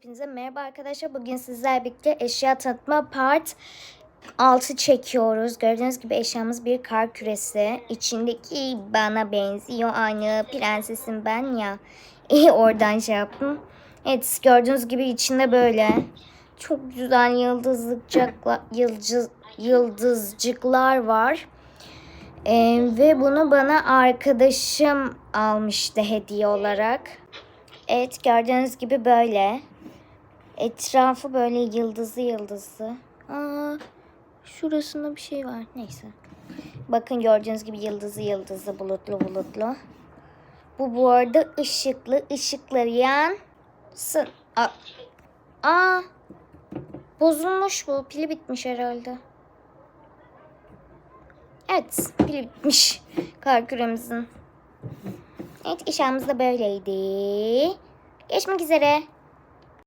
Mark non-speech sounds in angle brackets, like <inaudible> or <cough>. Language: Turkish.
Hepinize merhaba arkadaşlar. Bugün sizlerle birlikte eşya tanıtma part 6 çekiyoruz. Gördüğünüz gibi eşyamız bir kar küresi. İçindeki bana benziyor. Aynı prensesim ben ya. <laughs> İyi oradan şey yaptım. Evet gördüğünüz gibi içinde böyle çok güzel yıldızlıkcakla, yıldız, yıldızcıklar var. Ee, ve bunu bana arkadaşım almıştı hediye olarak. Evet gördüğünüz gibi böyle. Etrafı böyle yıldızlı yıldızlı. Aa, şurasında bir şey var. Neyse. Bakın gördüğünüz gibi yıldızlı yıldızlı bulutlu bulutlu. Bu bu arada ışıklı ışıkları yansın. Aa, aa, bozulmuş bu. Pili bitmiş herhalde. Evet pili bitmiş. Kar küremizin. Evet işimiz de böyleydi. Geçmek üzere.